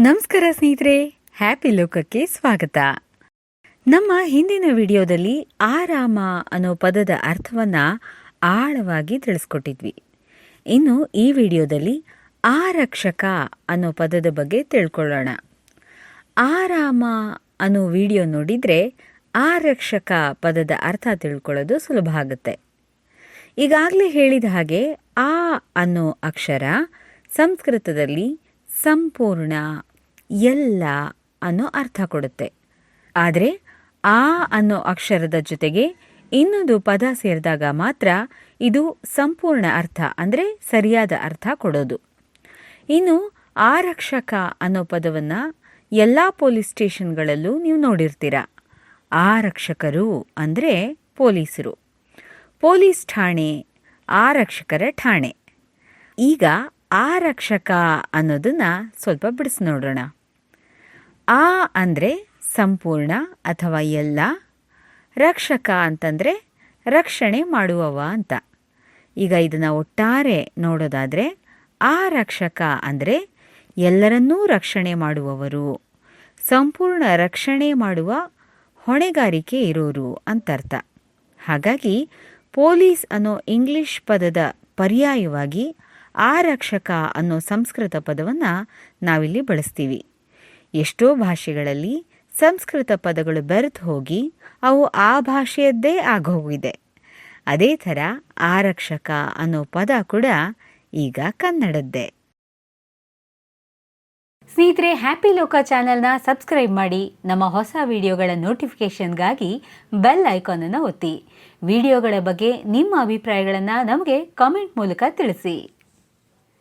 ನಮಸ್ಕಾರ ಸ್ನೇಹಿತರೆ ಹ್ಯಾಪಿ ಲೋಕಕ್ಕೆ ಸ್ವಾಗತ. ನಮ್ಮ ಹಿಂದಿನ ವಿಡಿಯೋದಲ್ಲಿ ಆರಾಮ ಅನ್ನೋ ಪದದ ಅರ್ಥವನ್ನ ಆಳವಾಗಿ ತಿಳಿಸ್ಕೊಟ್ಟಿದ್ವಿ. ಇನ್ನು ಈ ವಿಡಿಯೋದಲ್ಲಿ ಆರಕ್ಷಕ ಅನ್ನೋ ಪದದ ಬಗ್ಗೆ ತಿಳ್ಕೊಳ್ಳೋಣ. ಆರಾಮ ಅನ್ನೋ ವಿಡಿಯೋ ನೋಡಿದ್ರೆ ಆರಕ್ಷಕ ಪದದ ಅರ್ಥ ತಿಳ್ಕೊಳ್ಳೋದು ಸುಲಭ ಆಗುತ್ತೆ. ಈಗಾಗಲೇ ಹೇಳಿದ ಹಾಗೆ ಆ ಅನ್ನೋ ಅಕ್ಷರ ಸಂಸ್ಕೃತದಲ್ಲಿ ಸಂಪೂರ್ಣ ಎಲ್ಲ ಅನ್ನೋ ಅರ್ಥ ಕೊಡುತ್ತೆ. ಆದರೆ ಆ ಅನ್ನೋ ಅಕ್ಷರದ ಜೊತೆಗೆ ಇನ್ನೊಂದು ಪದ ಸೇರಿದಾಗ ಮಾತ್ರ ಇದು ಸಂಪೂರ್ಣ ಅರ್ಥ, ಅಂದರೆ ಸರಿಯಾದ ಅರ್ಥ ಕೊಡೋದು. ಇನ್ನು ಆರಕ್ಷಕ ಅನ್ನೋ ಪದವನ್ನು ಎಲ್ಲ ಪೊಲೀಸ್ ಸ್ಟೇಷನ್ಗಳಲ್ಲೂ ನೀವು ನೋಡಿರ್ತೀರ. ಆರಕ್ಷಕರು ಅಂದರೆ ಪೊಲೀಸರು. ಪೊಲೀಸ್ ಠಾಣೆ, ಆರಕ್ಷಕರ ಠಾಣೆ. ಈಗ ಆರಕ್ಷಕ ಅನ್ನೋದನ್ನ ಸ್ವಲ್ಪ ಬಿಡಿಸಿ ನೋಡೋಣ. ಆ ಅಂದರೆ ಸಂಪೂರ್ಣ ಅಥವಾ ಎಲ್ಲ, ರಕ್ಷಕ ಅಂತಂದರೆ ರಕ್ಷಣೆ ಮಾಡುವವ ಅಂತ. ಈಗ ಇದನ್ನು ಒಟ್ಟಾರೆ ನೋಡೋದಾದರೆ ಆ ರಕ್ಷಕ ಅಂದರೆ ಎಲ್ಲರನ್ನೂ ರಕ್ಷಣೆ ಮಾಡುವವರು, ಸಂಪೂರ್ಣ ರಕ್ಷಣೆ ಮಾಡುವ ಹೊಣೆಗಾರಿಕೆ ಇರೋರು ಅಂತರ್ಥ. ಹಾಗಾಗಿ ಪೊಲೀಸ್ ಅನ್ನೋ ಇಂಗ್ಲಿಷ್ ಪದದ ಪರ್ಯಾಯವಾಗಿ ಆರಕ್ಷಕ ಅನ್ನೋ ಸಂಸ್ಕೃತ ಪದವನ್ನು ನಾವಿಲ್ಲಿ ಬಳಸ್ತೀವಿ. ಎಷ್ಟೋ ಭಾಷೆಗಳಲ್ಲಿ ಸಂಸ್ಕೃತ ಪದಗಳು ಬೆರೆತು ಹೋಗಿ ಅವು ಆ ಭಾಷೆಯದ್ದೇ ಆಗೋಗಿದೆ. ಅದೇ ಥರ ಆರಕ್ಷಕ ಅನ್ನೋ ಪದ ಕೂಡ ಈಗ ಕನ್ನಡದ್ದೇ. ಸ್ನೇಹಿತರೆ, ಹ್ಯಾಪಿ ಲೋಕ ಚಾನೆಲ್ನ ಸಬ್ಸ್ಕ್ರೈಬ್ ಮಾಡಿ, ನಮ್ಮ ಹೊಸ ವಿಡಿಯೋಗಳ ನೋಟಿಫಿಕೇಷನ್ಗಾಗಿ ಬೆಲ್ ಐಕಾನ್ ಅನ್ನು ಒತ್ತಿ. ವಿಡಿಯೋಗಳ ಬಗ್ಗೆ ನಿಮ್ಮ ಅಭಿಪ್ರಾಯಗಳನ್ನು ನಮಗೆ ಕಾಮೆಂಟ್ ಮೂಲಕ ತಿಳಿಸಿ.